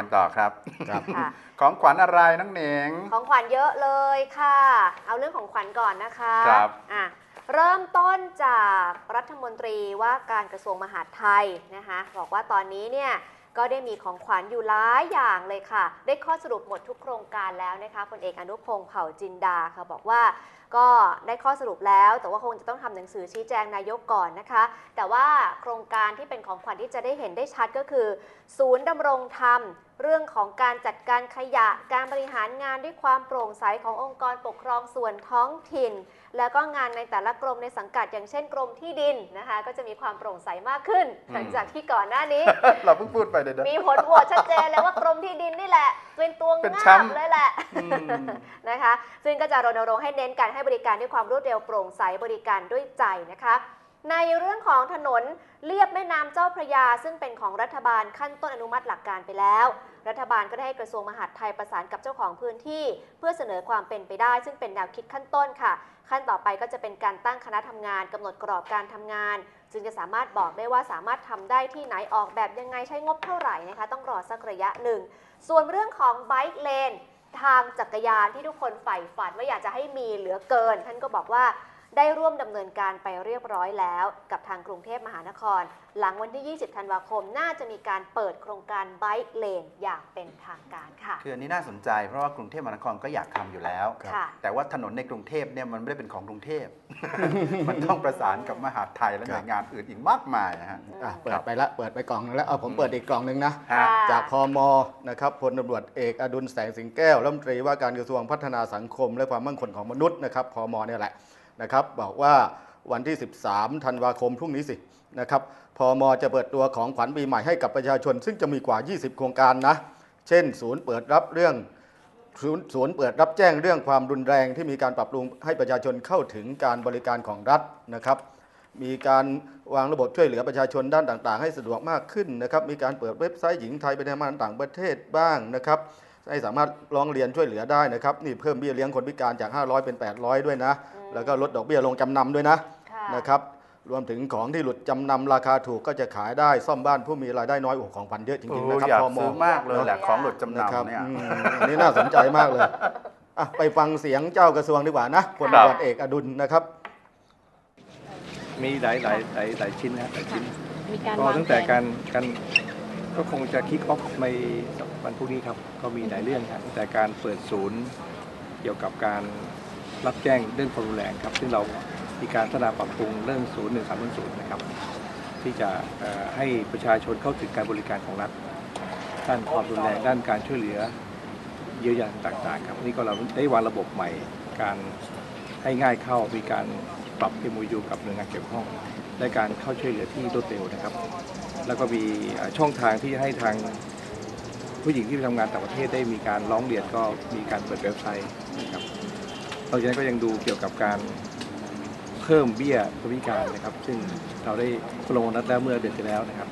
กันต่อครับครับ ค่ะ ของขวัญอะไรน้องเหนงของขวัญเยอะเลยค่ะ เอาเรื่องของขวัญก่อนนะคะครับ อะเริ่มต้นจากรัฐมนตรีว่าการกระทรวงมหาดไทยนะคะบอกว่าตอนนี้เนี่ยก็ได้มีของขวัญอยู่หลายอย่างเลยค่ะ ได้ข้อสรุปหมดทุกโครงการแล้วนะคะพลเอกอนุพงศ์เผ่าจินดาค่ะบอกว่า ก็ได้ข้อสรุปแล้ว แต่ว่าคงจะต้องทำหนังสือชี้แจงนายกก่อนนะคะ แต่ว่าโครงการที่เป็นของขวัญที่จะได้เห็นได้ชัดก็คือ ศูนย์ดำรงธรรม เรื่องของการจัดการขยะ การบริหารงานด้วยความโปร่งใสขององค์กรปกครองส่วนท้องถิ่น แล้วก็งานในแต่ละกรมในสังกัดอย่างเช่นกรมที่ดินนะคะ ก็จะมีความโปร่งใสมากขึ้น หลังจากที่ก่อนหน้านี้ เราเพิ่งพูดไปเดี๋ยวนะมีผลโหวตชัดเจนแล้วว่ากรมที่ดินนี่แหละ เป็นตัวเป็นงาแชบมป์เลยแหละอืมนะคะ ซึ่งก็จะรณรงค์ให้เน้นการให้บริการด้วยความรวดเร็วโปร่งใสบริการด้วยใจนะคะ ในเรื่องของถนนเลียบแม่น้ำเจ้าพระยา ซึ่งเป็นของรัฐบาลขั้นต้นอนุมัติหลักการไปแล้ว รัฐบาลก็ได้ให้กระทรวงมหาดไทยประสานกับเจ้าของพื้นที่ เพื่อเสนอความเป็นไปได้ ซึ่งเป็นแนวคิดขั้นต้นค่ะ ขั้นต่อไปก็จะเป็นการตั้งคณะทำงานกำหนดกรอบการทำงาน จึงจะสามารถบอกได้ว่าสามารถทำได้ที่ไหนออกแบบยังไงใช้งบเท่าไหร่นะคะ ต้องรอสักระยะหนึ่ง ส่วนเรื่องของไบค์เลนทางจักรยานที่ทุกคนใฝ่ฝันว่าอยากจะให้มีเหลือเกิน ท่านก็บอกว่า ได้ร่วมดำเนินการไปเรียบร้อยแล้ว กับทางกรุงเทพมหานคร หลังวันที่ 20 ธันวาคม น่าจะมีการเปิดโครงการไบค์เลนอย่างเป็นทางการค่ะ คืออันนี้น่าสนใจเพราะว่ากรุงเทพมหานครก็อยากทำอยู่แล้ว ค่ะ แต่ว่าถนนในกรุงเทพเนี่ยมันไม่ได้เป็นของกรุงเทพ มันต้องประสานกับมหาดไทยและหน่วยงานอื่นอีกมากมายนะฮะ อะเปิดไปละ เปิดไปกล่องนึงแล้วเอาผมเปิดอีกกล่องนึงนะฮะจากพมนะครับพลตำรวจเอกอดุลแสงสิงแก้วรัฐมนตรีว่าการกระทรวงพัฒนาสังคม และความมั่นคงของมนุษย์นะครับพมเนี่ยแหละ นะครับบอกว่าวันที่ 13 ธันวาคมพรุ่งนี้สินะครับพมจะเปิดตัวของขวัญปีใหม่ให้กับประชาชน ซึ่งจะมีกว่า 20 โครงการนะ เช่น ศูนย์เปิดรับเรื่องศูนย์เปิดรับแจ้งเรื่องความรุนแรงที่มีการปรับปรุงให้ประชาชนเข้าถึงการบริการของรัฐนะครับ มีการวางระบบช่วยเหลือประชาชนด้านต่าง ๆ ให้สะดวกมากขึ้นนะครับ มีการเปิดเว็บไซต์หญิงไทยไปทำงาต่างประเทศบ้างนะครับ ให้สามารถร้องเรียนช่วยเหลือได้นะครับนี่เพิ่มเบี้ยเลี้ยงคนพิการจาก 500 เป็น 800 ด้วยนะ แล้วก็ลดดอกเบี้ยลงจำนำด้วยนะค่ะนะครับรวมถึงของที่หลุดจำนำราคาถูกก็จะขายได้ซ่อมบ้านผู้มีรายได้น้อยโอ้โหของพันเยอะจโอ้ริงโหๆนะครับอยากพมซื้อมากเลยแหละของหลุดจำนะครับนำเนี่ยอืมอันนี้น่าสนใจมากเลยอะไปฟังเสียงเจ้ากระทรวงดีกว่านะพลตำรวจเอกอดุลนะครับ มีหลายหลายหลายหลายชิ้นนะหลายชิ้นมีการก็วางตั้งแต่ผนการการ ก็คงจะคิกออฟในวันพรุ่งนี้ครับ ก็มีหลายเรื่องครับแต่การเปิดศูนย์เกี่ยวกับการรับแจ้งเรื่องความรุนแรงครับ ซึ่งเรามีการพัฒนาปรับปรุงเรื่องศูนย์หนึ่งสามศูนย์นะครับ ที่จะให้ประชาชนเข้าถึงการบริการของรัฐด้านความรุนแรงด้านการช่วยเหลือเยียวยาต่างๆ ครับนี่ก็เราได้วางระบบใหม่ การให้ง่ายเข้ามีการปรับ MOU กับหน่วยงานเกี่ยวข้องและการเข้าช่วยเหลือที่รวดเร็วนะครับ แล้วก็มีช่องทางที่ให้ทางผู้หญิงที่ไปทำงานต่างประเทศได้มีการร้องเรียนก็มีการเปิดเว็บไซต์นะครับนอกจากนั้นก็ยังดูเกี่ยวกับการเพิ่มเบี้ยคนพิการนะครับ ซึ่งเราได้ลงนัดแล้วเมื่อเดือนที่แล้วนะครับ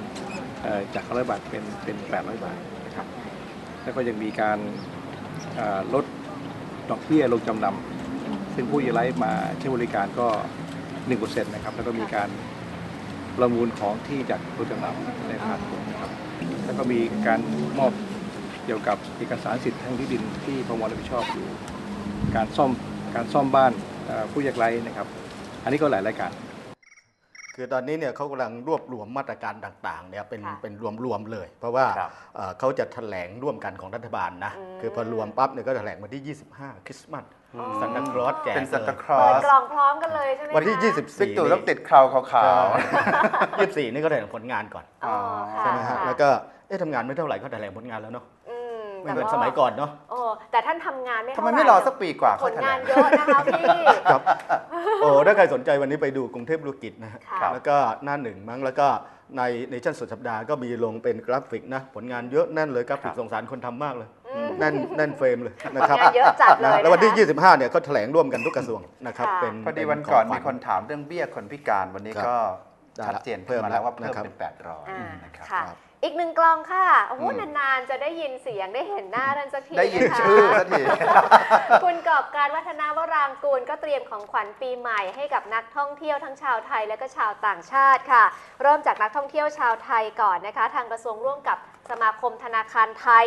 จาก100บาทเป็นเป็น800บาทนะครับ แล้วก็ยังมีการลดดอกเบี้ยลงจำนำซึ่งผู้ยากไร้มาใช้บริการก็1%นะครับ แล้วก็มีการ ประมูลของที่จากรถจำนำในราคาถูกนะครับ แล้วก็มีการมอบเกี่ยวกับเอกสารสิทธิ์ทางที่ดินที่พมรับผิดชอบอยู่ การซ่อมการซ่อมบ้านเอ่อผู้ยากไร้นะครับ อันนี้ก็หลายรายการ คือตอนนี้เนี่ยเขากำลังรวบรวมมาตรการต่างๆเนี่ยเป็นค่ะเป็นรวมๆเลย เพราะว่าครับเอ่อเขาจะแถลงร่วมกันของรัฐบาลนะอืมคือพอรวมปั๊บเนี่ยก็แถลงวันที่ 25 คริสต์มาส ซันตาคลอสแจกเป็นซันตาคลอเปิดสกล่องพร้อมกันเลยใช่ไหมวันที่ คะบิ๊ก24ตู่ต้องติดคราวขาวยี่สิบสี่นี่ก็แถลงผลงานก่อนอ๋อค่ะใช่ไหมฮะค่แล้วก็เอ๊ะทำงานไม่เท่าไหร่ก็แถลงผลงานแล้วเนาะอืมไม่เหมือนสมัยก่อนเนาะ โอ้แต่ท่านทำงานไม่ๆทำเท่าไมไหร่ไม่รอสักปีกว่าผค่อยลแถลงานงเยอะนะคะพี่ ครับ โอ้ถ้าใครสนใจวันนี้ไปดูกรุงเทพธุรกิจนะฮะค่ะครับแล้วก็หน้าหนึ่งมั้งแล้วก็ในในชั้นสุดสัปดาห์ก็มีลงเป็นกราฟิกนะ ผลงานเยอะแน่นเลยกราฟิกสงสารคนทำมากเลยอืม แน่นแน่นเฟรมเลยผนะลครับงานเยอะจัดเลยนะแล้ววันที่ะคะ25 เนี่ยก็แถลงร่วมกันทุกกระทรวงนะครับค่ะ เป็นพอดีเป็วันก่อนขงขมีญคนถามเรื่องเบี้ยคนพิการวันนี้ครับก็ได้ชัดละเจนขึ้นมาแล้วว่าเพิ่มเพิ่มแล้วเป็น อ่า800นะครับ ค่ะ ครับ อีกหนึ่งกลองค่ะโอ้โหอืม นานๆจะได้ยินเสียงได้เห็นหน้าท่านสักทีได้ยินนะคะ ชื่อสักที คุณกอบการวัฒนาวรางกูลก็เตรียมของขวัญปีใหม่ให้กับนักท่องเที่ยวทั้งชาวไทยและก็ชาวต่างชาติค่ะ เริ่มจากนักท่องเที่ยวชาวไทยก่อนนะคะ ทางกระทรวงร่วมกับสมาคมธนาคารไทย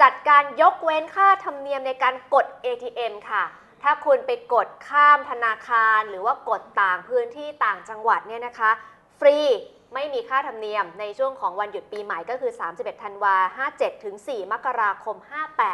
จัดการยกเว้นค่าธรรมเนียมในการกด ATM ค่ะ ถ้าคุณไปกดข้ามธนาคารหรือว่ากดต่างพื้นที่ต่างจังหวัดเนี่ยนะคะ ฟรีไม่มีค่าธรรมเนียมในช่วงของวันหยุดปีใหม่ก็คือ 31 ธันวา57 ถึง 4 มกราคม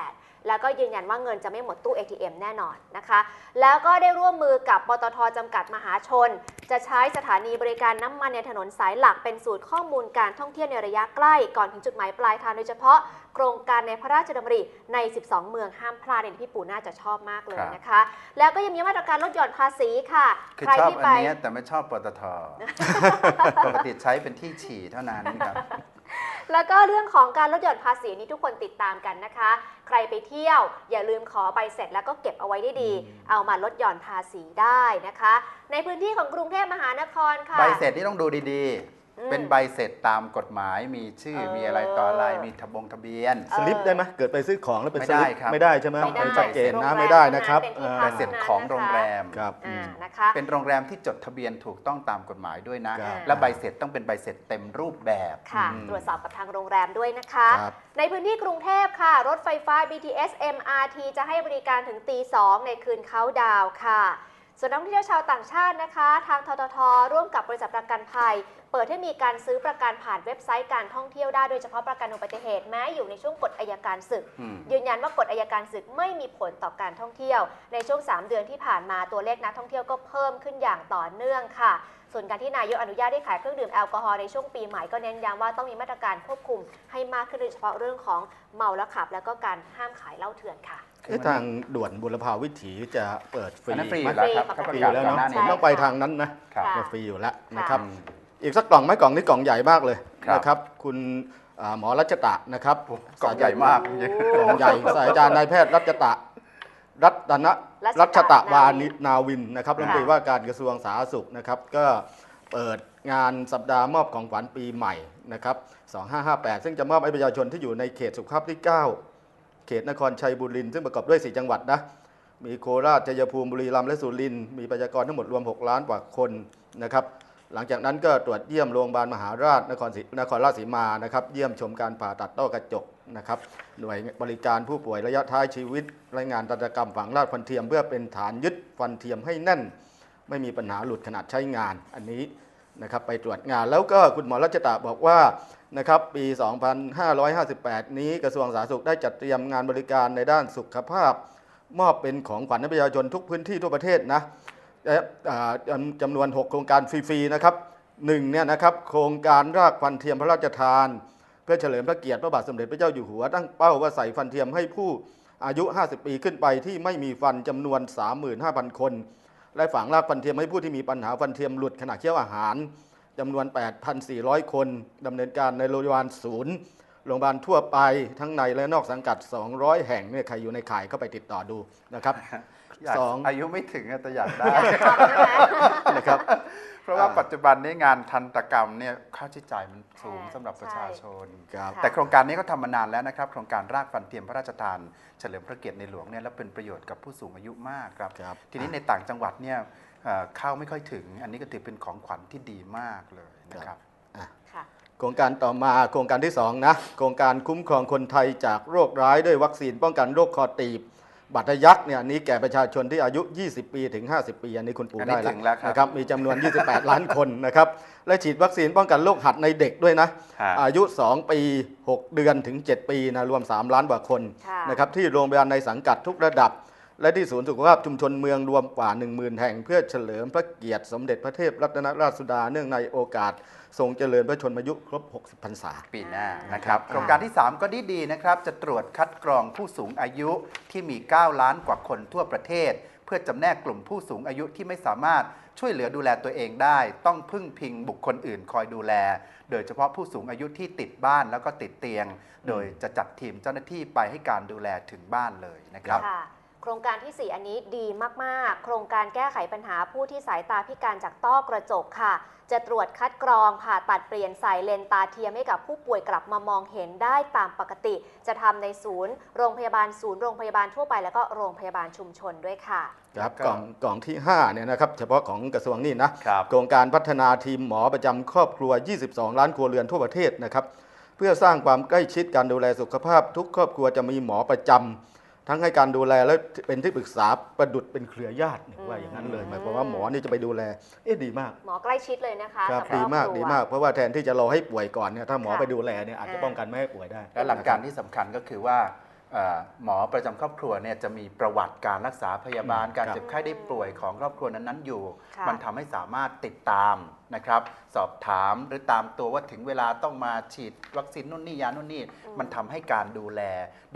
58 แล้วก็ยืนยันว่าเงินจะไม่หมดตู้ ATM แน่นอนนะคะ แล้วก็ได้ร่วมมือกับปตทจำกัดมหาชน จะใช้สถานีบริการน้ำมันในถนนสายหลักเป็นศูนย์ข้อมูลการท่องเที่ยวในระยะใกล้ ก่อนถึงจุดหมายปลายทางโดยเฉพาะโครงการในพระราชดำริใน 12 เมืองห้ามพลาดเนี่ยพี่ปู่น่าจะชอบมากเลยนะคะ แล้วก็ยังมีมาตรการลดหย่อนภาษีค่ะคือใครชอบที่อันไปเนี้ยแต่ไม่ชอบปตทปกติใช้เป็นที่ฉี่เท่านั้นครับ แล้วก็เรื่องของการลดหย่อนภาษีนี้ทุกคนติดตามกันนะคะ ใครไปเที่ยว อย่าลืมขอใบเสร็จแล้วก็เก็บเอาไว้ได้ดี เอามาลดหย่อนภาษีได้นะคะ ในพื้นที่ของกรุงเทพมหานครค่ะ ใบเสร็จนี่ต้องดูดีอืมๆ เป็นใบเสร็จตามกฎหมายมีชื่อเออมีอะไรต่ออะไรมีทะบงทะเบียนสลิปได้ไหมเกิดไปซื้อของแล้วเป็นสลิปไม่ได้ครับไม่ได้ใช่ไหมไม่ได้ชัดเจนนะโรงแรมไม่ได้นะครับเป็นที่เออพัใบกเสร็จของโรงแรม ครับอ่าอืมนะคะ เป็นโรงแรมที่จดทะเบียนถูกต้องตามกฎหมายด้วยนะ ครับ และใบเสร็จต้องเป็นใบเสร็จเต็มรูปแบบ ค่ะ อืมตรวจสอบกับทางโรงแรมด้วยนะคะ ครับ ในพื้นที่กรุงเทพค่ะ รถไฟฟ้า BTS MRT จะให้บริการถึงตี 2 ในคืนเขาดาวน์ค่ะ ส่วนนักท่องเที่ยวชาวต่างชาตินะคะ ทางททท ร่วมกับบริษัทประกันภัย เปิดให้มีการซื้อประกันผ่านเว็บไซต์การท่องเที่ยวได้โดยเฉพาะประกันอุบัติเหตุแม้อยู่ในช่วงกฎอายการศึกอืมยืนยันว่ากฎอายการศึกไม่มีผลต่อการท่องเที่ยว ในช่วง 3 เดือนที่ผ่านมาตัวเลขนักท่องเที่ยวก็เพิ่มขึ้นอย่างต่อเนื่องค่ะ ส่วนการที่นายกอนุญาตให้ขายเครื่องดื่มแอลกอฮอล์ในช่วงปีใหม่ก็เน้นย้ำว่าต้องมีมาตรการควบคุมให้มากขึ้นโดยเฉพาะเรื่องของเมาแล้วขับ แล้วก็การห้ามขายเหล้าเถื่อนค่ะเอ๊ะทางด่วนบุรพาวิถีจะเปิดฟรีอันนั้นฟรีอไหมยู่แล้วครับฟรีเขาประฟรีกาศแล้วก่อนเนาะหน้าใช่นี้ต้องไปทางนั้นนะครับค่ะจะฟรีอยู่แล้วนะครับอืมอีกสักกล่องไหมกล่องนี้กล่องใหญ่มากเลยครับนะครับ คุณอ่าหมอรัชตะนะครับโอ้กล่องใหญ่มากกล่องใหญ่ศาสตราจารย์นายแพทย์รัชตะ รัตนะรัรัชชตะตะวานาวินินนาวินนะครับรัฐมนตรีว่าการกระทรวงสาธารณสุขนะครับก็เปิดงานสัปดาห์มอบของขวัญปีใหม่นะครับ 2558 ซึ่งจะมอบให้ประชาชนที่อยู่ในเขตสุขภาพที่ 9 เขตนครชัยบุรีซึ่งประกอบด้วย 4 จังหวัดนะ มีโคราชชัยภูมิบุรีรัมย์และสุรินทร์มีประชากรทั้งหมดรวม 6 ล้านกว่าคนนะครับ หลังจากนั้นก็ตรวจเยี่ยมโรงพยาบาลมหาราชนครศรีนครราชสีมานะครับ เยี่ยมชมการผ่าตัดต้อกระจกนะครับ หน่วยบริการผู้ป่วยระยะท้ายชีวิต รายงานตัดกรรมฝังรากฟันเทียม เพื่อเป็นฐานยึดฟันเทียมให้แน่น ไม่มีปัญหาหลุดขนาดใช้งานอันนี้นะครับไปตรวจงานแล้วก็คุณหมอรัชตะบอกว่านะครับปี 2558 นี้กระทรวงสาธารณสุขได้จัดเตรียมงานบริการในด้านสุขภาพ มอบเป็นของขวัญให้ประชาชนทุกพื้นที่ทั่วประเทศนะ จำจำนวน 6 โครงการฟรีๆนะครับหนึ่งเนี่ยนะครับโครงการรากฟันเทียมพระราชทาน เพื่อเฉลิมพระเกียรติพระบาทสมเด็จพระเจ้าอยู่หัว ตั้งเป้าว่าใส่ฟันเทียมให้ผู้อายุ 50 ปีขึ้นไปที่ไม่มีฟันจำนวน 35,000 คน และฝังรากฟันเทียมให้ผู้ที่มีปัญหาฟันเทียมหลุดขณะเคี้ยวอาหารจำนวน 8,400 คนดำเนินการในโรงพยาบาลศูนย์โรงพยาบาลทั่วไปทั้งในและนอกสังกัด 200 แห่งเนี่ยใครอยู่ในข่ายเข้าไปติดต่อดูนะครับ ยากสอง อายุไม่ถึงอะแต่อยากได้อยากทำใช่ไหมนะครับ เพราะว่าอ่า ปัจจุบันนี้งานทันตกรรมเนี่ยค่าใช้จ่ายมันสูงแพงสำหรับประชาชน ครับ ค่ะ แต่โครงการนี้ก็ทำมานานแล้วนะครับ โครงการรากฟันเทียมพระราชทาน เฉลิมพระเกียรติในหลวงเนี่ยแล้วเป็นประโยชน์กับผู้สูงอายุมากครับ ครับ ทีนี้ในต่างจังหวัดเนี่ยเอ่อเข้าไม่ค่อยถึง อันนี้ก็ถือเป็นของขวัญที่ดีมากเลยนะครับ ค่ะ โครงการต่อมาโครงการที่ 2 นะ โครงการคุ้มครองคนไทยจากโรคร้ายด้วยวัคซีนป้องกันโรคคอตีบ บัตรทะยักเนี่ยอันนี้แก่ประชาชนที่อายุ 20 ปีถึง 50 ปีอันนี้คุณปู่อันนี้ได้ถึงแล้วครับนะครับมีจำนวน 28 ล้านคนนะครับและฉีดวัคซีนป้องกันโรคหัดในเด็กด้วยนะฮะอายุ 2 ปี 6 เดือนถึง 7 ปีนะรวม 3 ล้านกว่าคนค่ะนะครับที่โรงพยาบาลในสังกัดทุกระดับ และที่ศูนย์สุขภาพชุมชนเมืองรวมกว่า 10,000 แห่ง เพื่อเฉลิมพระเกียรติสมเด็จพระเทพรัตนราชสุดาเนื่องในโอกาส ทรงเจริญพระชนมายุครบ 60พรรษา ปีหน้านะครับอ่าโครงการที่ 3 ก็ดีดีๆนะครับ จะตรวจคัดกรองผู้สูงอายุที่มี 9 ล้านกว่าคนทั่วประเทศ เพื่อจำแนกกลุ่มผู้สูงอายุที่ไม่สามารถช่วยเหลือดูแลตัวเองได้ ต้องพึ่งพิงบุคคลอื่นคอยดูแล โดยเฉพาะผู้สูงอายุที่ติดบ้านแล้วก็ติดเตียง โดยจะจัดทีมเจ้าหน้าที่ไปให้การดูแลถึงบ้านเลยนะครับ ค่ะโคครงการทีสี่ 4 อันนี้ดีมาก ๆ โครงการแก้ไขปัญหาผู้ที่สายตาพิการจากต้อกระจกค่ะ จะตรวจคัดกรองผ่าตัดเปลี่ยนสายเลนส์ตาเทียมให้กับผู้ป่วยกลับมามองเห็นได้ตามปกติ จะทำในศูนย์โรงพยาบาลศูนย์โรงพยาบาลทั่วไป แล้วก็โรงพยาบาลชุมชนด้วยค่ะ ครับแล้วก็กล่องกล่องที่5เนี่ยนะครับเฉพาะของกระทรวงนี่นะครับโครงการพัฒนาทีมหมอประจำครอบครัว 22 ล้านครัวเรือนทั่วประเทศนะครับเพื่อสร้างความใกล้ชิดการดูแลสุขภาพทุกครอบครัวจะมีหมอประจำ ทั้งให้การดูแลและเป็นที่ปรึกษาประดุดเป็นเครือญาติเนี่ยว่าอย่างนั้นเลยหมายความว่าหมอนี่จะไปดูแลเอ๊ะดีมาก หมอใกล้ชิดเลยนะคะครับกับดีมากครอบครัว ดีมาก เพราะว่าแทนที่จะรอให้ป่วยก่อนเนี่ยถ้าหมอค่ะ ไปดูแลเนี่ยอาจจะอ่าป้องกันไม่ให้ป่วยได้และหลักการที่สำคัญก็คือว่าเอ่อหมอประจำครอบครัวเนี่ยจะมีประวัติการรักษาพยาบาลอืมการครับเจ็บไข้ได้ป่วยของครอบครัวนั้นๆอยู่ ค่ะ มันทำให้สามารถติดตามนะครับ สอบถามหรือตามตัวว่าถึงเวลาต้องมาฉีดวัคซีนนู่นนี่ยานู่นนี่ มันทำให้การดูแล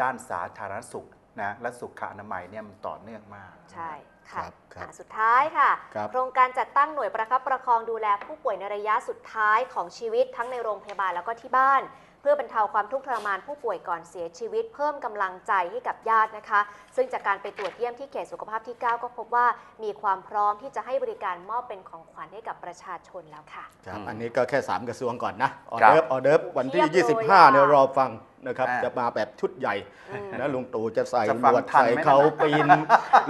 ด้านสาธารณสุข นะและสุขอนามัยเนี่ยมันต่อเนื่องมากใช่ค่ะครับครับ อะสุดท้ายค่ะ ครับ โครงการจัดตั้งหน่วยประคับประคองดูแลผู้ป่วยในระยะสุดท้ายของชีวิตทั้งในโรงพยาบาลแล้วก็ที่บ้าน เพื่อบรรเทาความทุกข์ทรมานผู้ป่วยก่อนเสียชีวิต เพิ่มกำลังใจให้กับญาตินะคะ ซึ่งจากการไปตรวจเยี่ยมที่เขตสุขภาพที่ 9 ก็พบว่ามีความพร้อมที่จะให้บริการมอบเป็นของขวัญให้กับประชาชนแล้วค่ะครับอืมอันนี้ก็แค่ 3 กระทรวงก่อนนะออครับเดิร์ฟออเดิร์ฟวันที่เทียบเลย25เนี่ยอะรอฟังนะครับอ่าจะมาแบบชุดใหญ่อืมนะลุงตู่จะใส่จะหฟัมงวดทันใส่ไหมเขานะปีน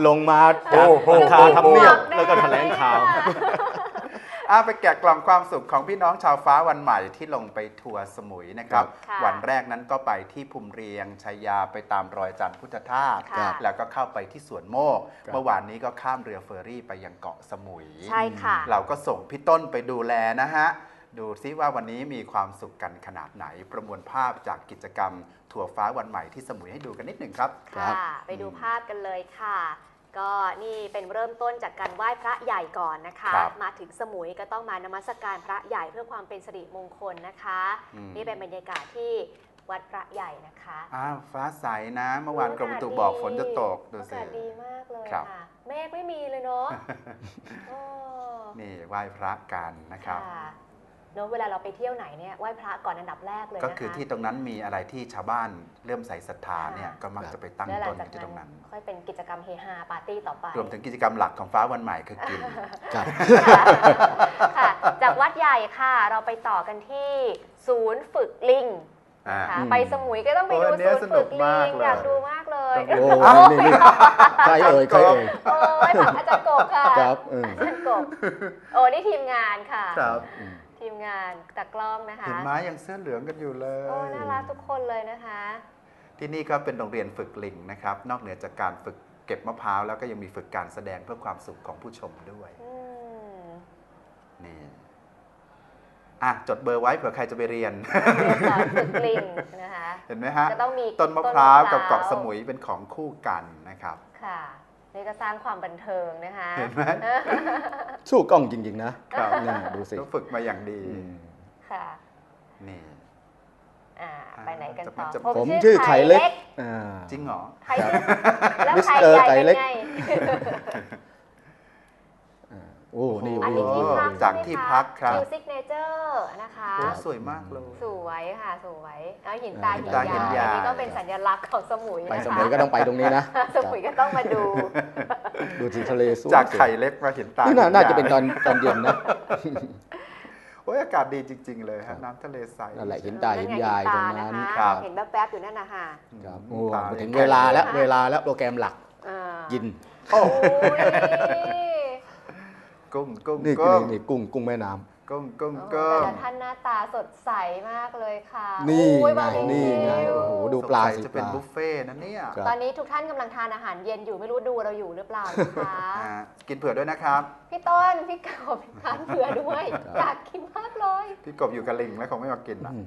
ลงมาจากหลังคาทำเนียบแล้วก็แถลงข่าว อะไปแกะกล่องความสุขของพี่น้องชาวฟ้าวันใหม่ที่ลงไปทัวร์สมุยนะครับค่ะวันแรกนั้นก็ไปที่ภูมิเรียงชัยยาไปตามรอยจันทร์พุทธทาสค่ะแล้วก็เข้าไปที่สวนโมก ครับ เมื่อวานนี้ก็ข้ามเรือเฟอร์รี่ไปยังเกาะสมุย ใช่ค่ะ เราก็ส่งพี่ต้นไปดูแลนะฮะ ดูซิว่าวันนี้มีความสุขกันขนาดไหน ประมวลภาพจากกิจกรรม ถั่วฟ้าวันใหม่ที่สมุยให้ดูกันนิดหนึ่งครับครับค่ะ ไปดูภาพกันเลยค่ะ ก็นี่เป็นเริ่มต้นจากการไหว้พระใหญ่ก่อนนะคะ ครับมาถึงสมุยก็ต้องมานมัสการพระใหญ่เพื่อความเป็นสิริมงคลนะคะ อืม นี่เป็นบรรยากาศที่วัดพระใหญ่นะคะอ้าวฟ้าใสนะ เมื่อวานกรมอุตุบอกฝนจะตกดูอาสิกาศดีมากเลยครับ ค่ะเมฆไม่มีเลยเนาะ โอ้นี่ไหว้พระกันนะครับ ค่ะ เนอะเวลาเราไปเที่ยวไหนเนี่ยไหว้พระก่อนอันดับแรกเลยนะคะ ก็คือที่ตรงนั้นมีอะไรที่ชาวบ้านเริ่อมใส่ศรัทธาเนี่ยค่ะ ก็มักจะไปตั้งแล้วหลัต้งนจากที่ตรงนั้น ค่อยเป็นกิจกรรมเฮฮาปาร์ตี้ต่อไปรวมถึงกิจกรรมหลักของฟ้าวันใหม่คือกิน ครับ ค่ะ จากวัดใหญ่ค่ะ เราไปต่อกันที่ศูนย์ฝึกลิงอ่า ค่ะอืม ไปสมุยก็ต้องไปโอ้ดูอันเนี้ศูยนย์ฝึกสนุกมาลิกงเลย อยากดูมากเลยต้องโอ้ดูนี่นี่ใครเอ่ยใครเอ่ยโอ้ยถามอาจารย์กบค่ะครับเอออาจารย์กบโอ้นี่ทีมงานค่ะ ครับ อืม ทีมงานตากล้องนะคะ เห็นไหม้ยังเสื้อเหลืองกันอยู่เลโอ้ยน่ารักทุกคนเลยนะคะ ที่นี่ก็เป็นโรงเรียนฝึกลิงนะครับ นอกเหนือจากการฝึกเก็บมะพร้าวแล้วก็ยังมีฝึกการแสดงเพื่อความสุขของผู้ชมด้วยอืมนี่อะจดเบอร์ไว้เผื่อใครจะไปเรียนเรียนสอนฝึกลิงนะคะ เห็นไหมฮะ จะต้องมีต้นมะพร้าวกับต้นมะพร้าวเกาะสมุยเป็นของคู่กันนะครับ ค่ะ นี่ก็สร้างความบันเทิงนะคะเห็นไหม สู้กล้องจริง ๆ นะครับ เนี่ยดูสิ ก็ฝึกมาอย่างดี อืม ค่ะนี่ อ่าไปไหนกันจะต่อจะ ผมชื่อไข่เล็กอ่า จริงเหรอไข่เล็กแล้วมิสไข่เตอร์ใหญ่ไข่เป็นเล็กไง โอ้นี่อันนี้ที่พักจากที่พักครับคิวซิกเนเจอร์นะคะโอ้สวยมากเลย สวยค่ะสวยเอาหินตาหิหินนตาหินยายายอันนี้ก็เป็นสัญลักษณ์ของสมุยไปนะคะสมุยก็ต้องไปตรงนี้นะ สมุยก็ต้องมาดู ดูสิทะเลสวยจากไข่เล็กมาเห็นตานี่น่าหิน่าจะยยเป็นตอนตอนเย็นนะโอ้ยอากาศดีจริง ๆ เลยฮะน้ำทะเลใสนั่นแหละหินตาหินยายตรงนั้นะครัคะบเห็นแวบๆอยู่นั่นนะคะครับอืโอ้มตามาถึงแข็เวลาแล้วเวลาแล้วโปรแกรมหลักอ่ากินโอ้โอ้ย กุ้งกุ้งนี่กุ้งนี่กุ้งกุ้งแม่น้ำ กุ้งกุ้งโอ้กุ้งแต่ละท่านหน้าตาสดใสมากเลยค่ะนี่โอ้ยไงมารินี่ไงวโอ้โหดูปลาสงสัยสิจะปเป็นลา บุฟเฟ่ต์นะเนี่ยครับ ตอนนี้ทุกท่านกำลังทานอาหารเย็นอยู่ไม่รู้ดูเราอยู่หรือเปล่านะคะ อ่ากินเผื่อด้วยนะครับ พี่ต้น พี่เก่าทานเผื่อด้วยครับอยากกินมากเลยพี่กบอยู่กับลิงแล้วคงไม่มากินนะ อืม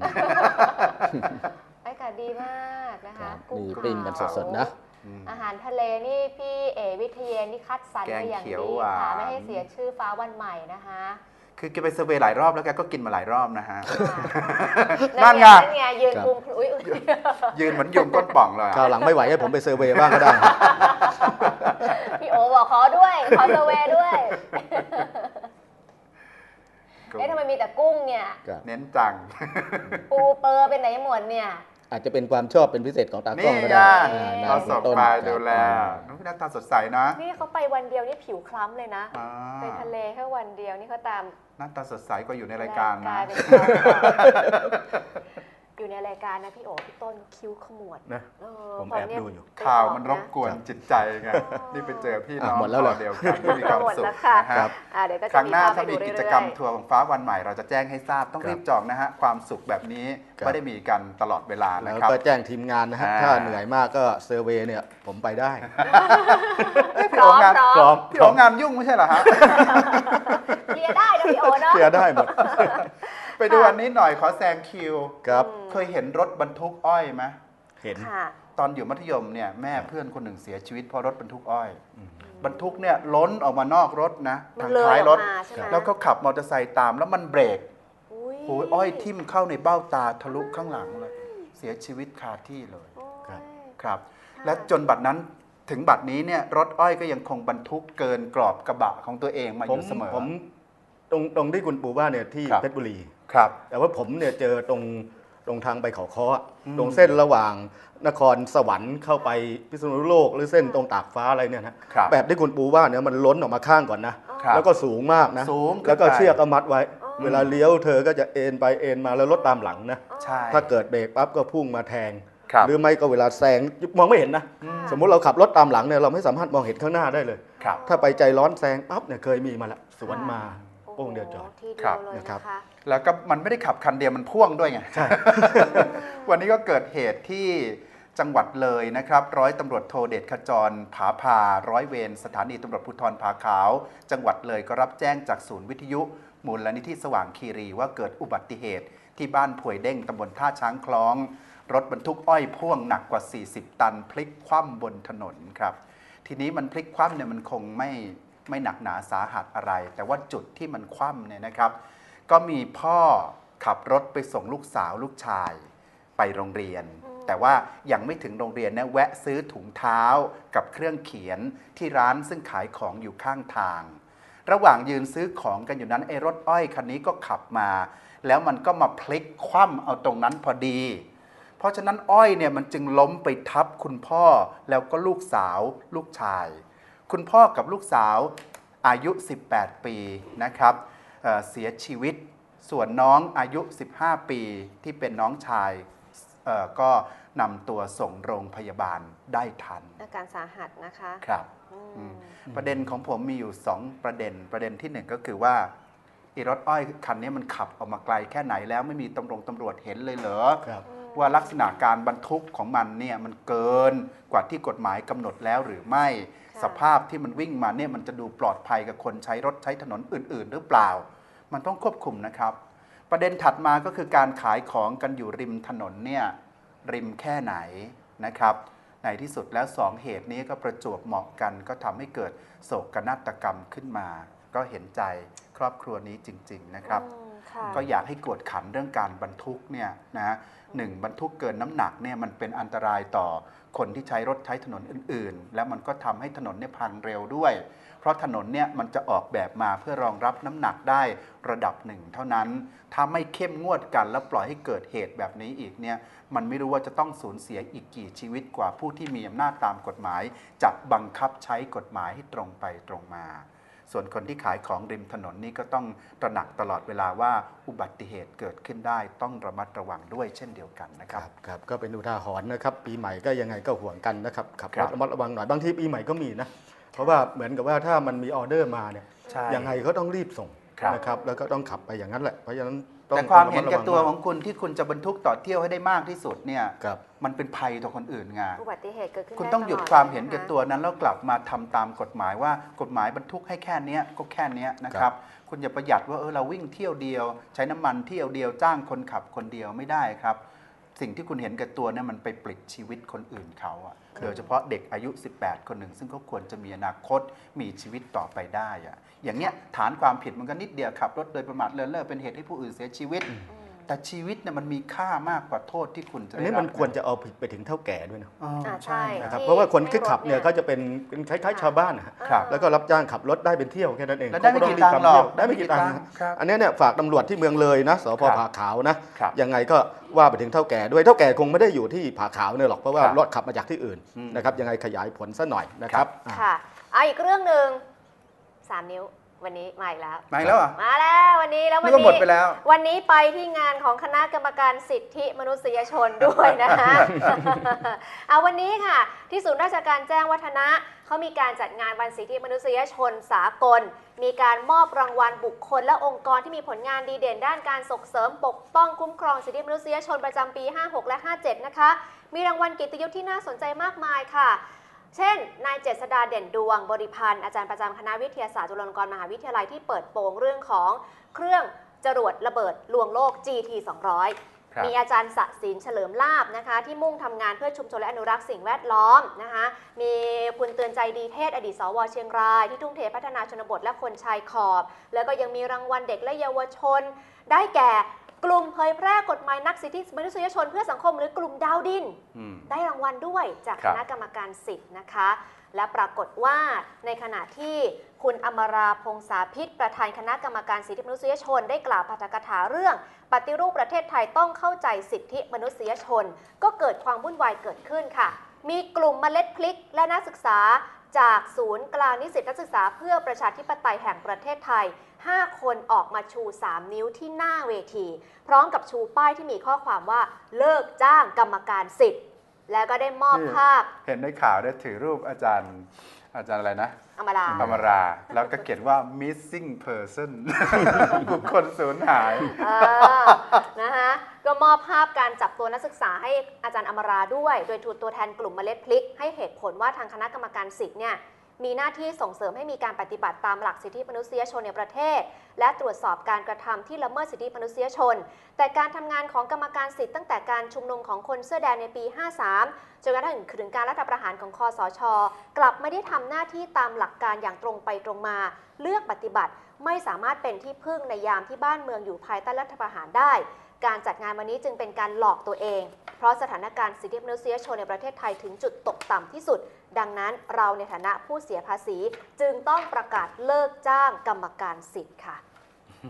อากาศดีมากนะครัคะบกุ้งนี่เผาปิ้งกันสดๆนะอืม อาหารทะเลนี่พี่เอวิทยานี่คัดสรรแกงมาอย่างเขียวดีหวานค่ะไม่ให้เสียชื่อฟ้าวันใหม่นะคะคือแกไปเซอร์เวย์หลายรอบแล้วแกก็กินมาหลายรอบนะฮะ นั่นั่นนไงไงนั่นไงยืนครับคุมอุ้ยอุ๊ยยืนเหมือนยุงก้นป่องเลยคราวอะหลังไม่ไหวให้ผมไปเซอร์เวย์บ้างก็ได้ พี่โอบอกขอด้วย ขอเซอร์เวย์ด้วยเอ๊ะทำไมมีแต่กุ้งเนี่ยครับเน้นจัง ปูเปอร์เป็นไหนหมดเนี่ย ออาจจะเป็นความชอบเป็นพิเศษของตากล้นี่องก็ไงได้อ่านะเราส่งต้นไปครับดูแลอืมน้องพี่หน้าตาสดใสนะ นี่เขาไปวันเดียวนี่ผิวคล้ำเลยนะ อ่า ไปทะเลแค่วันเดียวนี่เขาตามหน้าตาสดใสกว่าอยู่ในรายการนะเป็นข่าวก่ อนอยู่ในรายการนะพี่โอพี่ต้นคิ้วขมวดนะเออผมพอแอบเนี่ยดูอยู่ไปข่าวออกมันรบกวนนะจิตใจไงนี่ไปเจอพี่น้องอะหมดแล้วเหรอคอเดียวกันที่มีความหมดสุขแล้วค่ะนะฮะครับอ่าเดี๋ยวก็คจะรั้งมีหน้าภาพถ้าให้มีดูกิเรื่จอยกรรมทัวร์ของฟ้าวันใหม่ เราจะแจ้งให้ทราบต้องครับรีบจองนะฮะความสุขแบบนี้ครับไม่ได้มีกันตลอดเวลาแล้นะวครับก็แจ้งทีมงานนะฮะอ่าถ้าเหนื่อยมากก็เซอร์เวย์เนี่ยผมไปได้ๆพร้อมพร้อพร้อมมพี่โองานยุ่งไม่ใช่เหรอฮะเคลียร์ได้นะพี่โอเนาะเคลียร์ได้หมด ไปดูอันนี้หน่อยขอแซงคิว ครับ เคยเห็นรถบรรทุกอ้อยไหมเห็น ค่ะ ตอนอยู่มัธยมเนี่ยแม่เพื่อนคนหนึ่งเสียชีวิตเพราะรถบรรทุกอ้อย บรรทุกเนี่ยล้นออกมานอกรถนะมันทางเลยท้ายรถ ออกมาใช่ไหม แล้วก็ขับมอเตอร์ไซค์ตามแล้วมันเบรกอุ้ยโอ้ยอ้อยทิ่มเข้าในเบ้าตาทะลุข้างหลังเลย เสียชีวิตคาที่เลย โอ้ย ครับ ครับค่ะและจนบัดนั้นถึงบัดนี้เนี่ยรถอ้อยก็ยังคงบรรทุกเกินกรอบกระบะของตัวเองมาอผมยู่เสมอ ผม ตรงตรงที่คุณปู่ว่าเนี่ยที่ครับ เพชรบุรี ครับ แต่ว่าผมเนี่ยเจอตรงตรงทางไปเขาค้ออืมตรงเส้นระหว่างนครสวรรค์เข้าไปพิษณุโลกหรือเส้นตรงตากฟ้าอะไรเนี่ยนะครับแบบที่คุณปูว่าเนี่ยมันล้นออกมาข้างก่อนนะ ครับแล้วก็สูงมากนะสูงขึ้นแล้วก็ไป เชือกก็มัดไว้อ๋อเวลาเลี้ยวเธอก็จะเอ็นไปเอ็นมาแล้วรถตามหลังนะใช่ ถ้าเกิดเบรกปั๊บก็พุ่งมาแทง ครับหรือไม่ก็เวลาแซงมองไม่เห็นนะอืมสมมุติเราขับรถตามหลังเนี่ยเราไม่สามารถมองเห็นข้างหน้าได้เลย ครับ ถ้าไปใจร้อนแซงปั๊บเนี่ยเคยมีมาแล้วสวนมา โอ้โหโป้งเดียวจอด ทีเดีครัยวบ เลยนะครับนะคะ แล้วก็มันไม่ได้ขับคันเดียวมันพ่วงด้วยไง ใช่ วันนี้ก็เกิดเหตุที่จังหวัดเลยนะครับ ร้อยตำรวจโทเดชขจรผาพา ร้อยเวรสถานีตำรวจภูธรผาขาว จังหวัดเลยก็รับแจ้งจากศูนย์วิทยุ มูลนิธิสว่างคีรีว่าเกิดอุบัติเหตุ ที่บ้านผวยเด้งตำบลท่าช้างคล้อง รถบรรทุกอ้อยพ่วงหนักกว่า 40 ตัน พลิกคว่ำบนถนนครับ ทีนี้มันพลิกคว่ำเนี่ยมันคงไม่ ไม่หนักหนาสาหัสอะไร แต่ว่าจุดที่มันคว่ำเนี่ยนะครับ ก็มีพ่อขับรถไปส่งลูกสาวลูกชายไปโรงเรียน แต่ว่ายังไม่ถึงโรงเรียนนะแวะซื้อถุงเท้ากับเครื่องเขียนที่ร้านซึ่งขายของอยู่ข้างทาง ระหว่างยืนซื้อของกันอยู่นั้นไอ้รถอ้อยคันนี้ก็ขับมา แล้วมันก็มาพลิกคว่ำเอาตรงนั้นพอดี เพราะฉะนั้นอ้อยเนี่ยมันจึงล้มไปทับคุณพ่อแล้วก็ลูกสาวลูกชาย คุณพ่อกับลูกสาวอายุ 18 ปีนะครับเอ่อเสียชีวิต ส่วนน้องอายุ 15 ปีที่เป็นน้องชายเอ่อก็นำตัวส่งโรงพยาบาลได้ทัน อาการสาหัสนะคะครับอืมอืมประเด็นของผมมีอยู่ 2 ประเด็นประเด็นที่หนึ่งก็คือว่าไอีรถอ้อยคันนี้มันขับออกมาไกลแค่ไหนแล้วไม่มีตำรวจตำรวจเห็นเลยเหรอครับว่าลักษณะการบรรทุกของมันเนี่ยมันเกินกว่าที่กฎหมายกำหนดแล้วหรือไม่ค่ะ สภาพที่มันวิ่งมาเนี่ยมันจะดูปลอดภัยกับคนใช้รถใช้ถนนอื่น ๆ หรือเปล่า มันต้องควบคุมนะครับ ประเด็นถัดมาก็คือการขายของกันอยู่ริมถนนเนี่ยริมแค่ไหนนะครับในที่สุดแล้วสองเหตุนี้ก็ประจวบเหมาะกัน ก็ทำให้เกิดโศกนาฏกรรมขึ้นมา ก็เห็นใจครอบครัวนี้จริง ๆ นะครับอืมค่ะก็อยากให้กวดขันเรื่องการบรรทุกเนี่ยนะ หนึ่งบรรทุกเกินน้ำหนักเนี่ยมันเป็นอันตรายต่อคนที่ใช้รถใช้ถนนอื่น ๆ แล้วมันก็ทำให้ถนนเนี่ยพังเร็วด้วย เพราะถนนเนี่ยมันจะออกแบบมาเพื่อรองรับน้ำหนักได้ระดับหนึ่งเท่านั้น ถ้าไม่เข้มงวดกันแล้วปล่อยให้เกิดเหตุแบบนี้อีกเนี่ยมันไม่รู้ว่าจะต้องสูญเสียอีกกี่ชีวิตกว่าผู้ที่มีอำนาจตามกฎหมายจะบังคับใช้กฎหมายให้ตรงไปตรงมา ส่วนคนที่ขายของริมถนนนี่ก็ต้องตระหนักตลอดเวลาว่าอุบัติเหตุเกิดขึ้นได้ต้องระมัดระวังด้วยเช่นเดียวกันนะคครัรับบครับก็เป็นอุทาหรณ์นะครับ ปีใหม่ก็ยังไงก็ห่วงกันนะครับขับครัรบถระมัดระวังหน่อยบางทีปีใหม่ก็มีนะเพราะว่าเหมือนกับว่าถ้ามันมีออเดอร์มาเนี่ยใช่ยังไงก็ต้องรีบส่งครับนะครับแล้วก็ต้องขับไปอย่างนั้นแหละเพราะฉะนั้นต้อง แต่ความเห็นระแก่ดระตัวขมาองคุณที่คุณจะบรรทุกต่อเที่ยวให้ได้มากที่สุดเนี่ยครับมันเป็นภัยต่อคนอื่นไงอุบัติเหตุเกิดขึ้นคุณไต้องหยุดตลความเห็นแก่ะะตัวนั้นแล้วกลับมาทำตามกฎหมายว่ากฎหมายบรรทุกให้แค่เนี้ยก็แค่เนี้ยนะครับ คุณอย่าประหยัดว่าเออเราวิ่งเที่ยวเดียว ใช้น้ำมันเที่ยวเดียวจ้างคนขับคนเดียวไม่ได้ครับ สิ่งที่คุณเห็นแก่ตัวเนี่ยมันไปปลิดชีวิตคนอื่นเขาอะ โดยเฉพาะเด็กอายุ 18 คนหนึ่ง ซึ่งเขาควรจะมีอนาคตมีชีวิตต่อไปได้อะอย่างเงี้ยฐานความผิดมันก็นิดเดียวขับรถโดยประมาทเลินเล่อเป็นเหตุให้ผู้อื่นเสียชีวิตอืม แต่ชีวิตเนี่ยมันมีค่ามากกว่าโทษที่คุณจะอันได้นี้รับมันควรจะเอาผิดไปถึงเท่าแก่ด้วยนะอ๋ออ่าใช่ ใช่นะนะคครัรับบเพราะว่าคนที่ขับเนี่ยให้รถเนี่ยเขาจะเป็นเป็นคล้ายๆ ชาวบ้านนะฮะครับแล้วก็รับจ้างขับรถได้เป็นเที่ยวแค่นั้นเองแล้วได้ไม่เขากี่รีบตังค์หรอกทำเที่ยวได้ไม่กี่ตังค์ ครับ อันเนี้ยเนี่ยฝากตำรวจที่เมืองเลยนะสพครับผาขาวนะครับยังไงก็ว่าไปถึงเท่าแก่ด้วยเท่าแก่คงไม่ได้อยู่ที่ผาขาวเนี่ยหรอกเพราะว่าครับรถขับมาจากที่อื่นอืม นะครับยังไงขยายผลซะหน่อยนะครับอะค่ะเอาอีกเรื่องหนึ่งสามนิ้ว วันนี้มาอีกแล้วมาอีกแล้วเหรอะมาแล้ววันนี้แล้ววันนี่ก็นี้หมดไปแล้ว วันนี้ไปที่งานของคณะกรรมการสิทธิมนุษยชนด้วยนะคะ เอาวันนี้ค่ะ ที่ศูนย์ราชการแจ้งวัฒนะเขามีการจัดงานวันสิทธิมนุษยชนสากล มีการมอบรางวัลบุคคลและองค์กรที่มีผลงานดีเด่นด้านการส่งเสริมปกป้องคุ้มครองสิทธิมนุษยชนประจำปี 56 และ 57 นะคะ มีรางวัลกิตติยศที่น่าสนใจมากมายค่ะ เช่น นายเจษดาเด่นดวงบริพันธ์อาจารย์ประจำคณะวิทยาศาสตร์จุฬาลงกรณ์มหาวิทยาลัยที่เปิดโปงเรื่องของเครื่องจรวดระเบิดลวงโลก GT 200ครับมีอาจารย์สศินเฉลิมลาบนะคะที่มุ่งทำงานเพื่อชุมชนและอนุรักษ์สิ่งแวดล้อมนะคะมีคุณเตือนใจดีเทศอดีตสวเชียงราย ที่ทุ่มเทพัฒนาชนบทและคนชายขอบ แล้วก็ยังมีรางวัลเด็กและเยาวชน ได้แก่ กลุ่มเผยแพร่กฎหมายนักสิทธิมนุษยชนเพื่อสังคมหรือกลุ่มดาวดิน อืม ได้รางวัลด้วยจากครัคบณะกรรมการสิทธิ์นะคะ และปรากฏว่าในขณะที่คุณอมราพงษาพิษ ประธานคณะกรรมการสิทธิมนุษยชน ได้กล่าวปาฐกถาเรื่อง ปฏิรูปประเทศไทยต้องเข้าใจสิทธิมนุษยชน ก็เกิดความวุ่นวายเกิดขึ้นค่ะ มีกลุ่มเมล็ดพลิกและนักศึกษา จากศูนย์กลางนิสิตนักศึกษาเพื่อประชาธิปไตยแห่งประเทศไทย 5 คนออกมาชู 3 นิ้วที่หน้าเวที พร้อมกับชูป้ายที่มีข้อความว่าเลิกจ้างกรรมการสิทธิ์ แล้วก็ได้มอบนี่ภาพ เห็นในข่าวได้ถือรูปอาจารย์อาจารย์อะไรนะอมราธรรมรา แล้วก็เขียนว่า missing person บุคคลสูญหายเออนะคะก็มอบภาพการจับตัวนักศึกษาให้อาจารย์อมราด้วย โดยถูกตัวแทนกลุ่มเมล็ดพลิก ให้เหตุผลว่าทางคณะกรรมการสิทธิ์เนี่ย มีหน้าที่ส่งเสริมให้มีการปฏิบัติตามหลักสิทธิมนุษยชนในประเทศ และตรวจสอบการกระทำที่ละเมิดสิทธิมนุษยชน แต่การทำงานของกรรมการสิทธิ์ตั้งแต่การชุมนุมของคนเสื้อแดงในปี 53 จนกระทั่งถึงการรัฐประหารของคอสช กลับไม่ได้ทำหน้าที่ตามหลักการอย่างตรงไปตรงมา เลือกปฏิบัติไม่สามารถเป็นที่พึ่งในยามที่บ้านเมืองอยู่ภายใต้รัฐประหารได้ การจัดงานวันนี้จึงเป็นการหลอกตัวเอง เพราะสถานการณ์สิทธิมนุษยชนในประเทศไทยถึงจุดตกต่ำที่สุด ดังนั้นเราในฐานะผู้เสียภาษีจึงต้องประกาศเลิกจ้างกรรมการสิทธิ์ค่ะ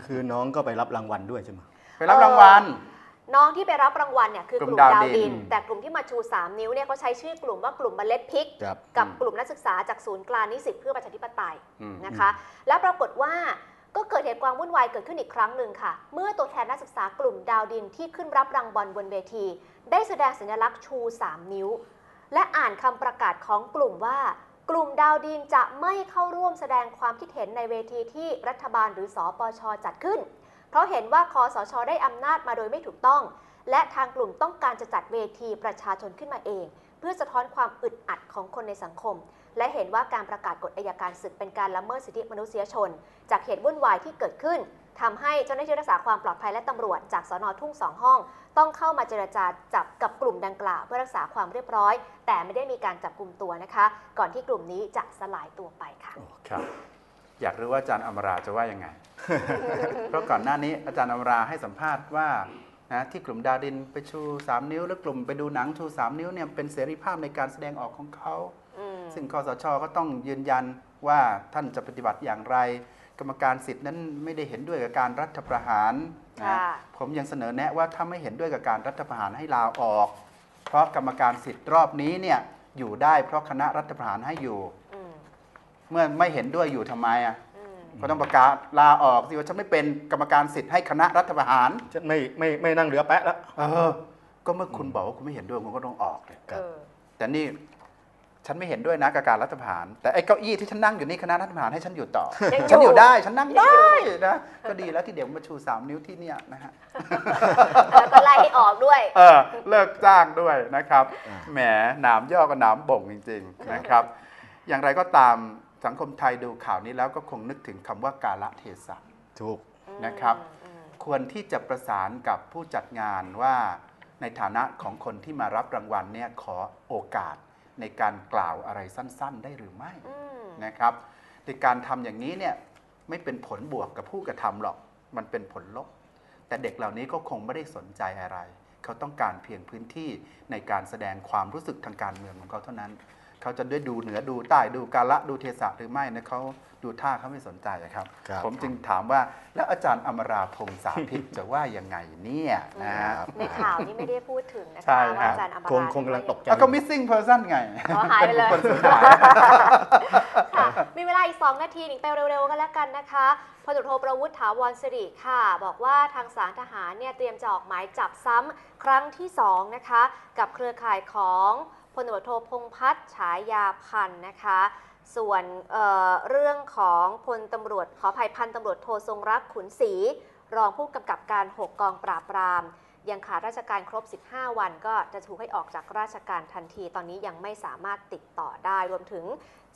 คือน้องก็ไปรับรางวัลด้วยใช่ไหมไปรับรางวัล น้องที่ไปรับรางวัลเนี่ยคือกลุ่ลุ่มมดาวดาวดิดิน น แต่กลุ่มที่มาชู 3 นิ้วเนี่ยเขาใช้ชื่อกลุ่มว่ากลุ่มเมล็ดพริก ครับ กับกลุ่มนักศึกษาจากศูนย์กลางนิสิตเพื่อประชาธิปไตย อืม นะคะแล้วปรากฏว่าก็เกิดเหตุความวุ่นวายเกิดขึ้นอีกครั้งหนึ่งค่ะ เมื่อตัวแทนนักศึกษากลุ่มดาวดินที่ขึ้นรับรางวัลบนเวที ได้แสดงสัญลักษณ์ชู 3 นิ้ว และอ่านคำประกาศของกลุ่มว่า กลุ่มดาวดินจะไม่เข้าร่วมแสดงความคิดเห็นในเวทีที่รัฐบาลหรือสอปชจัดขึ้น เพราะเห็นว่าคอสชได้อำนาจมาโดยไม่ถูกต้อง และทางกลุ่มต้องการจะจัดเวทีประชาชนขึ้นมาเอง เพื่อสะท้อนความอึดอัดของคนในสังคม และเห็นว่าการประกาศกฎอัยการศึกเป็นการละเมิดสิทธิมนุษยชน จากเหตุวุ่นวายที่เกิดขึ้นทำให้เจ้าหน้าที่รักษาความปลอดภัยและตำรวจจากสอนอทุ่งสองห้อง ต้องเข้ามาเจรจาจับกับกลุ่มดังกล่าว เพื่อรักษาความเรียบร้อย แต่ไม่ได้มีการจับกลุ่มตัวนะคะ ก่อนที่กลุ่มนี้จะสลายตัวไปค่ะครับ อยากรู้ว่าอาจารย์อมราจะว่ายังไง เพราะก่อนหน้านี้อาจารย์อมราให้สัมภาษณ์ว่านะที่กลุ่มดาวดินไปชู 3 นิ้ว แล้วกลุ่มไปดูหนังชู 3 นิ้วเนี่ยเป็นเสรีภาพในการแสดงออกของเขาอืมซึ่งคอสชก็ต้องยืนยันว่าท่านจะปฏิบัติอย่างไร กรรมการสิทธินั้นไม่ได้เห็นด้วยกับการรัฐประหาร นะค่ะผมยังเสนอแนะว่าถ้าไม่เห็นด้วยกับการรัฐประหารให้ลาออก เพราะกรรมการสิทธิ์รอบนี้เนี่ยอยู่ได้เพราะคณะรัฐประหารให้อยู่อืมเมื่อไม่เห็นด้วยอยู่ทำไมอะอืมก็ต้องประกาศลาออกสิว่าฉันไม่เป็นกรรมการสิทธิ์ให้คณะรัฐประหารฉันไม่ไม่ไม่นั่งเรือแปะแล้วเออ ก็เมื่อคุณบอกว่าคุณไม่เห็นด้วยคุณก็ต้องออกเลยเออแต่นี่ ฉันไม่เห็นด้วยนะกับการรัฐประหาร แต่ไอ้เก้าอี้ที่ฉันนั่งอยู่นี่คณะรัฐประหารให้ฉันอยู่ต่อยังอยู่ฉันอยู่ได้ฉันนั่งยังอยู่ได้นะ ก็ดีแล้วที่เดี๋ยวมาชูสามนิ้วที่เนี่ยนะฮะแล้วก็ไล่ให้ออกด้วย เออเลิกจ้างด้วยนะครับอ่าแหมหนามย่อกับหนามบ่งจริง ๆ นะครับ อย่างไรก็ตามสังคมไทยดูข่าวนี้แล้วก็คงนึกถึงคำว่ากาละเทศะถูกนะครับอืมควรที่จะประสานกับผู้จัดงานว่าในฐานะของคนที่มารับรางวัลเนี่ยขอโอกาส ในการกล่าวอะไรสั้น ๆ ได้หรือไม่อืมนะครับในการทำอย่างนี้เนี่ยไม่เป็นผลบวกกับผู้กระทำหรอกมันเป็นผลลบ แต่เด็กเหล่านี้ก็คงไม่ได้สนใจอะไร เขาต้องการเพียงพื้นที่ในการแสดงความรู้สึกทางการเมืองของเขาเท่านั้น เขาจะได้ดูเหนือดูใต้ดูกาละดูเทศะหรือไม่นะเขาดูท่าเขาไม่สนใจอะครับ ครับ ผมจึงถามว่าแล้วอาจารย์อมราพงษ์สาพิษจะว่ายังไงเนี่ยนะฮะ ในข่าวนี้ไม่ได้พูดถึงนะใช่คะครัว่าบ อาจารย์อมราคงคงกำลังตกใจ แล้วก็ missing person ไงอ๋อหายไปเลย คนสูญหาย ค่ะมีเวลาอีก 2 นาทีหนิงไปเร็วๆกันแล้วกันนะคะพลตำรวจโทประวุฒิถาวรสิริค่ะ บอกว่าทางสารทหารเนี่ยเตรียมจะออกหมายจับซ้ำครั้งที่ 2 นะคะ กับเครือข่ายของ พลตำรวจโทพงษ์พัฒน์ฉายาพันธ์นะคะส่วนเอ่อเรื่องของพลตำรวจขออภัยพันตำรวจโททรงรักขุนศรีรองผู้กำกับการ 6 กองปราบปราม ยังขาดราชการครบ 15 วันก็จะถูกให้ออกจากราชการทันที ตอนนี้ยังไม่สามารถติดต่อได้รวมถึง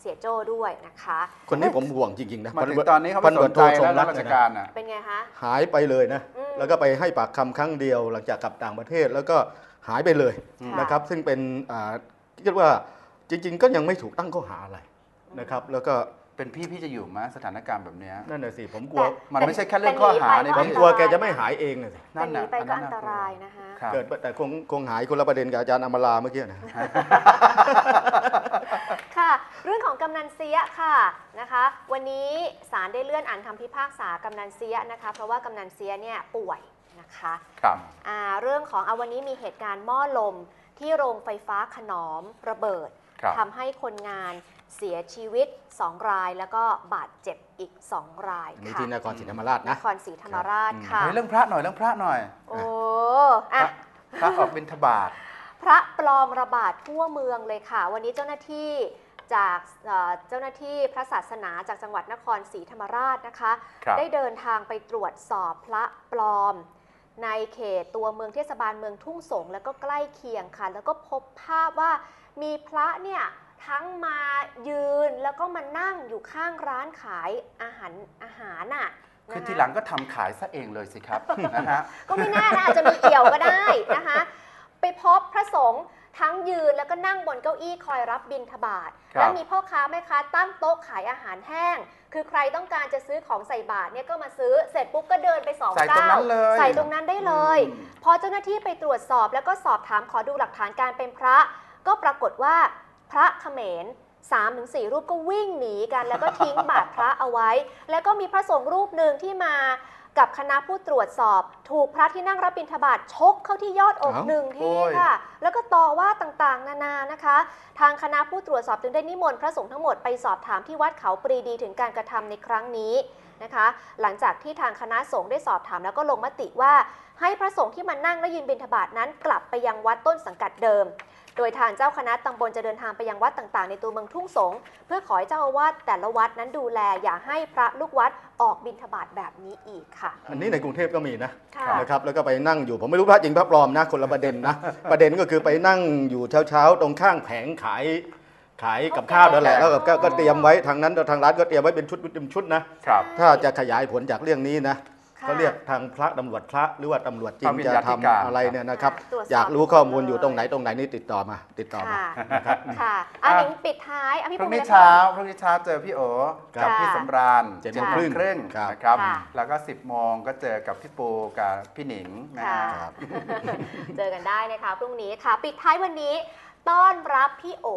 เสียโจ้ด้วยนะคะ คนนี้ผมห่วงจริง ๆ นะมาถึงตอนนี้เขาไม่สนใจแล้วนะราชการอะเป็นไงคะหายไปเลยนะอืมแล้วก็ไปให้ปากคำครั้งเดียวหลังจากกลับต่างประเทศแล้วก็ หายไปเลยค่ะนะครับซึ่งเป็นอ่าเรียกว่าจริง ๆ ก็ยังไม่ถูกตั้งข้อหาอะไรนะครับแล้วก็เป็นพี่พี่จะอยู่ไหมสถานการณ์แบบเนี้ยนั่นน่ะสิผมกลัวมันไม่ใช่แค่เรื่องข้อหาในผมพี่กลัวแกจะไม่หายเองนะสิแต่หนีไปก็ะอันตรายนะคะครับเกิดแต่คงคงหายคนละประเด็นกับอาจารย์อมราเมื่อกี้นะค่ะ เรื่องของกำนันเสียค่ะนะคะ วันนี้ศาลได้เลื่อนอ่านคำพิพากษากำนันเสียนะคะ เพราะว่ากำนันเสียเนี่ยป่วย นะคะครับอ่าเรื่องของเอาวันนี้มีเหตุการณ์หม้อลมที่โรงไฟฟ้าขนอมระเบิดครับทำให้คนงานเสียชีวิต 2 ราย แล้วก็บาดเจ็บอีก 2 รายนี่ค่ะที่นครศรีธรรมราชนนะครศรีธรรมราชค่ะเฮ้ยเรื่องพระหน่อยเรื่องพระหน่อย โอ้อะพระออกบิณฑบาตพระปลอมระบาดทั่วเมืองเลยค่ะ วันนี้เจ้าหน้าที่จากเอ่อเจ้าหน้าที่พระศาสนาจากจังหวัดนครศรีธรรมราชนะคะครับได้เดินทางไปตรวจสอบพระปลอม ในเขตตัวเมืองเทศบาลเมืองทุ่งสงแล้วก็ใกล้เคียงค่ะ แล้วก็พบภาพว่ามีพระเนี่ยทั้งมายืนแล้วก็มานั่งอยู่ข้างร้านขายอาหารอาหารน่ะคือนะคะทีหลังก็ทำขายซะเองเลยสิครับนะฮะก็ไม่แน่นะอาจจะมีเอี่ยวก็ได้นะคะ ไปพบพระสงฆ์ ทั้งยืนแล้วก็นั่งบนเก้าอี้คอยรับบิณฑบาตครับ และมีพ่อค้าแม่ค้าตั้งโต๊ะขายอาหารแห้ง คือใครต้องการจะซื้อของใส่บาตรเนี่ยก็มาซื้อเสร็จปุ๊บก็เดินไปสองใส่ตรงก้านั้วนเลยใส่ตรงนั้นได้เลย อืม พอเจ้าหน้าที่ไปตรวจสอบแล้วก็สอบถามขอดูหลักฐานการเป็นพระ ก็ปรากฏว่าพระเขมรสามถึงสี่รูปก็วิ่งหนีกัน แล้วก็ทิ้งบาตรพระเอาไว้ แล้วก็มีพระสงฆ์รูปหนึ่งที่มา กับคณะผู้ตรวจสอบ ถูกพระที่นั่งรับบิณฑบาตชกเข้าที่ยอดอกเอ้าหนึ่งทีโอ้ย ค่ะ แล้วก็ต่อว่าต่างๆ นานานะคะ ทางคณะผู้ตรวจสอบจึงได้นิมนต์พระสงฆ์ทั้งหมดไปสอบถามที่วัดเขาปรีดีถึงการกระทำในครั้งนี้นะคะ หลังจากที่ทางคณะสงฆ์ได้สอบถามแล้วก็ลงมติว่า ให้พระสงฆ์ที่มานั่งและยืนบิณฑบาตนั้นกลับไปยังวัดต้นสังกัดเดิม โดยทางเจ้าคณะตำบลจะเดินทางไปยังวัดต่างๆ ในตัวเมืองทุ่งสง เพื่อขอให้เจ้าอาวาสแต่ละวัดนั้นดูแล อย่าให้พระลูกวัดออกบิณฑบาตแบบนี้อีกค่ะ อันนี้ในกรุงเทพก็มีนะค่ะ นะครับแล้วก็ไปนั่งอยู่ผมไม่รู้พระจริงพระปลอมนะคนละประเด็นนะ ประเด็นก็คือไปนั่งอยู่เช้าๆตรงข้างแผงขายขายกับข้าวนั่นแหละแล้วก็ก็เตรียมไว้ทางนั้นทางร้านก็เตรียมไว้เป็นชุดเป็นชุดนะ ครับ ถ้าจะขยายผลจากเรื่องนี้นะค่ะ เขาเรียกทางพระตำรวจพระหรือว่าตำรวจจริพงระวิญจะญาธิทำการอะไรเนี่ยนะครับ ตรวจสอบ อยากรู้ข้อมูลเลยอยู่ตรงไหนตรงไหนนี่ติดต่อมา ติดต่อมา ค่ะนะครับ ค่ะอะหนิงปิดท้ายอะพี่พรุ่งนี้ภูมิเช้าพรุ่งนี้เช้าเจอพี่โอครักับบพี่สำราญเจ็ดเจ็ดโมโมงงคครึ่รึ่งงครับ นะครับ ค่ะ แล้วก็ 10โมงก็เจอกับพี่ปูกับพี่หนิงนะค่ะ ฮะครับเจอกันได้นะคะพรุ่งนี้ค่ะ ปิดท้ายวันนี้ ต้อนรับพี่โอ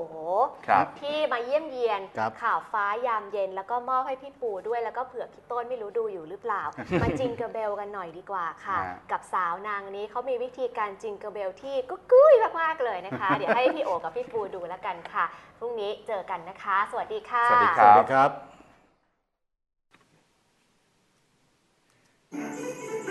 ครับ ที่มาเยี่ยมเยียน ครับ ข่าวฟ้ายามเย็น แล้วก็มอบให้พี่ปูด้วยแล้วก็เผื่อพี่ต้นไม่รู้ดูอยู่หรือเปล่า มาจิงเกอร์เบลกันหน่อยดีกว่าค่ะ ฮะ กับสาวนางนี้เขามีวิธีการจิงเกอร์เบลที่กุ๊กกุ้ยมากๆเลยนะคะ เดี๋ยวให้พี่โอกับพี่ปูดูแล้วกันค่ะพรุ่งนี้เจอกันนะคะ สวัสดีค่ะ สวัสดีสวัสดีครับ